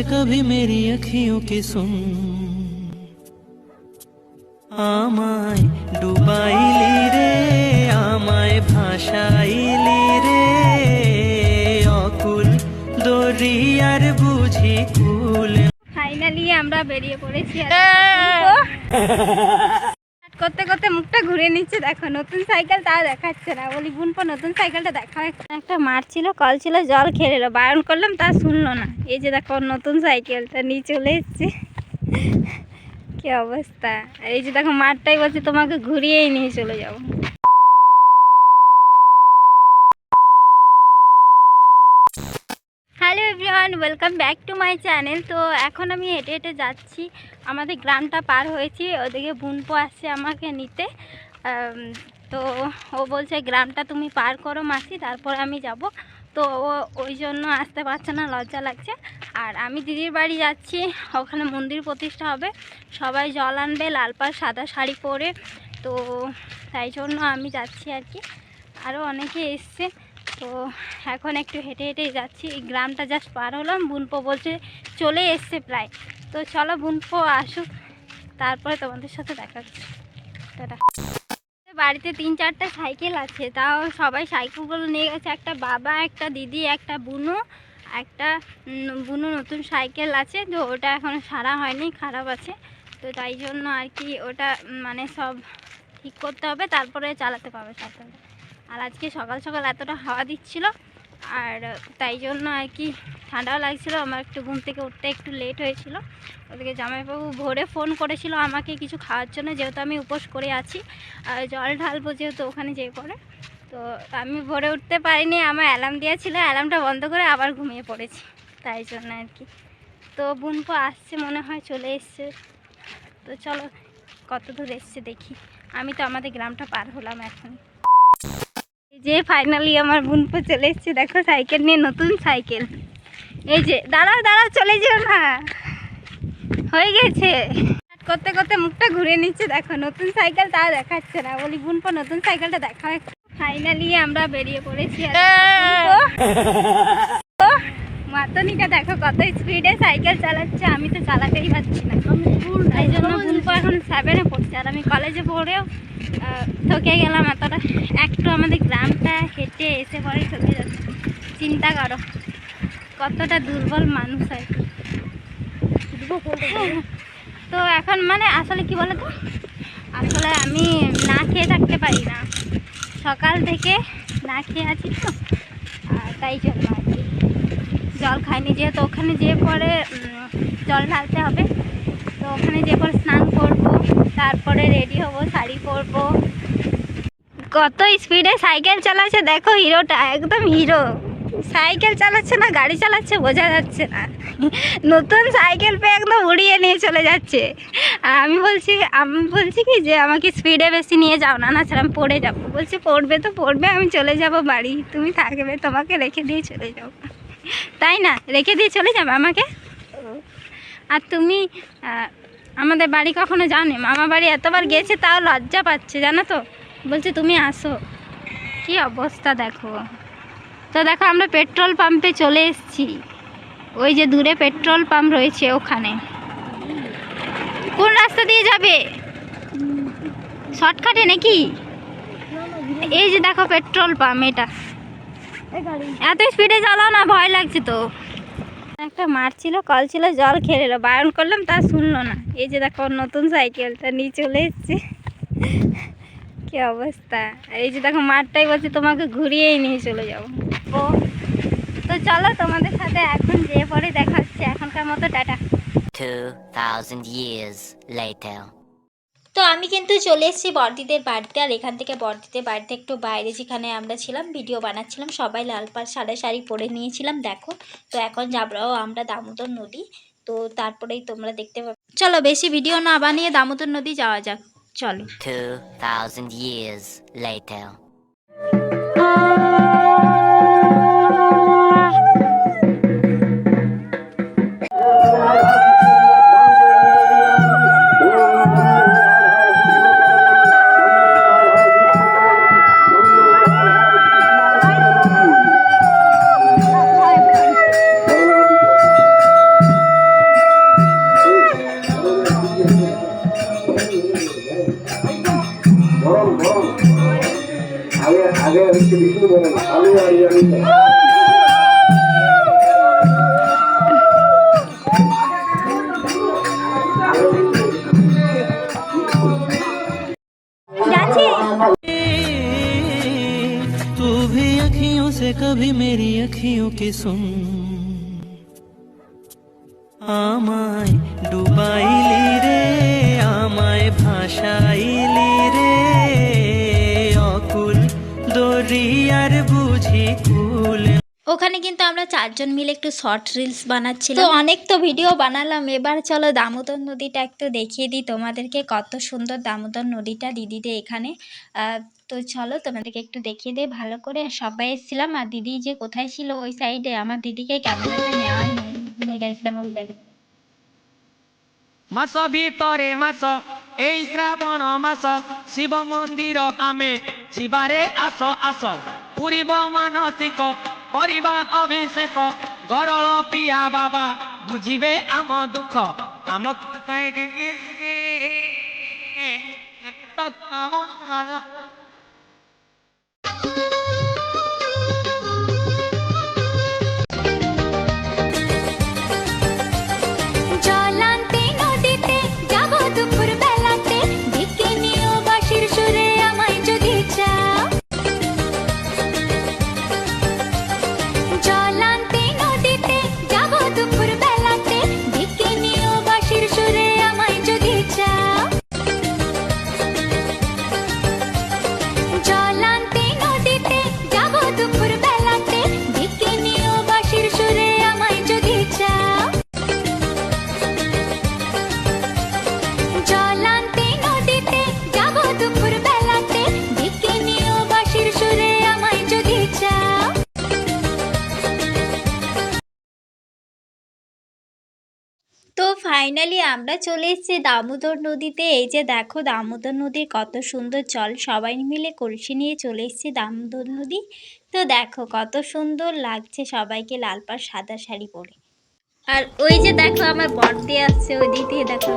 कभी मेरी अखियों की सुन আমায় ডুবাইলি রে আমায় ভাসাইলি রে অকুল দরিয়ার বুঝি কুল ফাইনালি আমরা বেরিয়ে পড়েছি আর করতে করতে মুখটা ঘুরে নিচ্ছে। দেখো, নতুন সাইকেল তা দেখাচ্ছে না। বলি, বুনপো, নতুন সাইকেলটা দেখা একটা। মাঠ ছিল, কল ছিল, জল খেয়ে এলো। বারণ করলাম, তা শুনলো না। এই যে দেখো, নতুন সাইকেলটা নিয়ে চলে এসছে। কি অবস্থা? এই যে দেখো, মাঠটাই বলছে, তোমাকে ঘুরিয়েই নিয়ে চলে যাব। Everyone welcome back to my channel তো এখন আমি হেঁটে হেঁটে যাচ্ছি। আমাদের গ্রামটা পার হয়েছি, ওদিকে বুনপো আসছে আমাকে নিতে। তো ও বলছে, গ্রামটা তুমি পার করো মাসি, তারপর আমি যাব। তো ও ওই জন্য আসতে পারছে না, লজ্জা লাগছে। আর আমি দিদির বাড়ি যাচ্ছি, ওখানে মন্দির প্রতিষ্ঠা হবে। সবাই জল আনবে, লাল পাড় সাদা শাড়ি পরে। তো তাই জন্য আমি যাচ্ছি আর কি। আরও অনেকে এসছে। তো এখন একটু হেঁটে হেঁটে যাচ্ছি। এই গ্রামটা জাস্ট পার হলাম, বুনপো বলছে চলে এসছে প্রায়। তো চলো বুনপো আসুক, তারপরে তোমাদের সাথে দেখা হচ্ছে। বাড়িতে তিন চারটে সাইকেল আছে, তাও সবাই সাইকেলগুলো নিয়ে গেছে। একটা বাবা, একটা দিদি, একটা বুনু একটা বুনু নতুন সাইকেল আছে। তো ওটা এখনও সারা হয়নি, খারাপ আছে। তো তাই জন্য আর কি ওটা মানে সব ঠিক করতে হবে, তারপরে চালাতে পারবে সাইকেলটা আর আজকে সকাল সকাল এতটা হাওয়া দিচ্ছিল, আর তাই জন্য আর কি ঠান্ডাও লাগছিল। আমার একটু ঘুম থেকে উঠতে একটু লেট হয়েছিল। ওদিকে জামাইবাবু ভোরে ফোন করেছিল আমাকে কিছু খাওয়ার জন্য, যেহেতু আমি উপোস করে আছি। আর জল ঢালবো যেহেতু ওখানে যেয়ে পড়ে তো আমি ভোরে উঠতে পারিনি, আমার অ্যালার্ম দিয়েছিল অ্যালার্মটা বন্ধ করে আবার ঘুমিয়ে পড়েছি। তাই জন্য আর কি। তো বুনপো আসছে, মনে হয় চলে এসছে। তো চলো কত দূর এসছে দেখি। আমি তো আমাদের গ্রামটা পার হলাম এখন। যে ফাইনালি আমার বোনপো চলে এসছে, দেখো সাইকেল নিয়ে নতুন সাইকেল। এই যে, দাঁড়াও দাঁড়াও, চলে যেও না। হয়ে গেছে। করতে করতে মুখটা ঘুরে নিচ্ছে, দেখো, নতুন সাইকেল তা দেখাচ্ছে না। বলি, বুনপো, নতুন সাইকেলটা দেখা ফাইনালি আমরা বেরিয়ে পড়েছি। আর দেখো কত স্পিডে সাইকেল চালাচ্ছে আমি তো চালাতেই পারছি না। তাই জন্য বুনপো এখন সেভেনে পড়ছে। আর আমি কলেজে পড়েও ঠকে গেলাম এতটা। একটু আমাদের গ্রামটা হেঁটে এসে পরে ঠকে যাচ্ছে। চিন্তা করো কতটা দুর্বল মানুষ হয়। তো এখন মানে আসলে কি বলতো? আসলে আমি না খেয়ে থাকতে পারি না। সকাল থেকে না খেয়ে আছি তো। তাই জন্য আর কি। জল খাইনি, যেহেতু ওখানে যেয়ে পরে জল ঢালতে হবে। তো ওখানে যেয়ে পরে স্নান করব, তারপরে রেডি হব, শাড়ি পরবো। কত স্পিডে সাইকেল চালাচ্ছে, দেখো হিরোটা, একদম হিরো। সাইকেল চালাচ্ছে না, গাড়ি চালাচ্ছে, বোঝা যাচ্ছে না। নতুন সাইকেল পেয়ে একদম উড়িয়ে নিয়ে চলে যাচ্ছে। আর আমি বলছি আমি বলছি কি যে, আমাকে স্পিডে বেশি নিয়ে যাও না না আমি পড়ে যাব। বলছি, পড়বে তো পড়বে, আমি চলে যাব বাড়ি। তুমি থাকবে, তোমাকে রেখে দিয়ে চলে যাব। তাই না? রেখে দিয়ে চলে যাবে আমাকে? আর তুমি আমাদের বাড়ি কখনো যাওনি? মামা বাড়ি এতবার গেছে, তাও লজ্জা পাচ্ছে, জানো তো? বলছে, তুমি আসো। কি অবস্থা দেখো? তো দেখো, আমরা পেট্রোল পাম্পে চলে এসেছি। ওই যে দূরে পেট্রোল পাম্প রয়েছে ওখানে। কোন রাস্তা দিয়ে যাবে? শর্টকাটে নাকি? এই যে দেখো, পেট্রোল পাম্প এটা। এত স্পিডে চালাও না ভয় লাগছে তো। একটা মাঠ ছিল কল ছিল জল খেয়ে এলো। বারণ করলাম তা শুনলো না। এই যে দেখো নতুন সাইকেলটা নিয়ে চলে এসছে। কি অবস্থা? এই যে দেখো মাঠটাই বলছে তোমাকে ঘুরিয়েই নিয়ে চলে যাব। ও তো চলো তোমাদের সাথে এখন যে পরে দেখা এখনকার মতো টাটা। 2,000 years later. তো আমি কিন্তু চলে এসেছি বর্দিদের বাড়িতে আর এখান থেকে বর্দিদের বাড়িতে একটু বাইরে যেখানে আমরা ছিলাম ভিডিও বানাচ্ছিলাম। সবাই লাল পাড় সাদা শাড়ি পরে নিয়েছিলাম দেখো। তো এখন যাব আমরা দামোদর নদী। তো তারপরেই তোমরা দেখতে পাবে। চলো বেশি ভিডিও না বানিয়ে দামোদর নদী যাওয়া যাক। চলো। 2,000 years later. तू भी अखियों से कभी मेरी अखियों की सुन। आमाय डुबाई ली रे आमाय भाषाई ली रे। দরিয়ার বুঝি কুল। ওখানে কিন্তু আমরা চারজন মিলে একটু শর্ট রিলস বানাচ্ছিলাম। তো অনেক তো ভিডিও বানালাম। এবার চলো দামোদর নদীটা একটু দেখিয়ে দিই তোমাদেরকে কত সুন্দর দামোদর নদীটা দিদিদের এখানে। আহ, তো চলো তোমাদেরকে একটু দেখিয়ে দিই ভালো করে। সবাই এসেছিলাম আর দিদি যে কোথায় ছিল ওই সাইডে আমার দিদিকে ক্যামেরাতে নেই। ভুলে গেছিলাম ওই জায়গায়। মাছ ভিতরে মাছ এই শ্রাবণ মাস শিব মন্দির কামে শিবারে আস আস পুরিব মানসিক କରିବା ଅଭିଷେକ ଗରଳ ପିଆ ବାବା ବୁଝିବେ ଆମ ଦୁଃଖ ଆମ ফাইনালি আমরা চলে এসেছি দামোদর নদীতে। এই যে দেখো দামোদর নদীর কত সুন্দর জল, সবাই মিলে কলসি নিয়ে চলে এসেছি দামোদর নদী। তো দেখো কত সুন্দর লাগছে সবাইকে লাল পাড় সাদা শাড়ি পরে। আর ওই যে দেখো আমার বর্তে আসছে ওই দিক দিয়ে দেখো।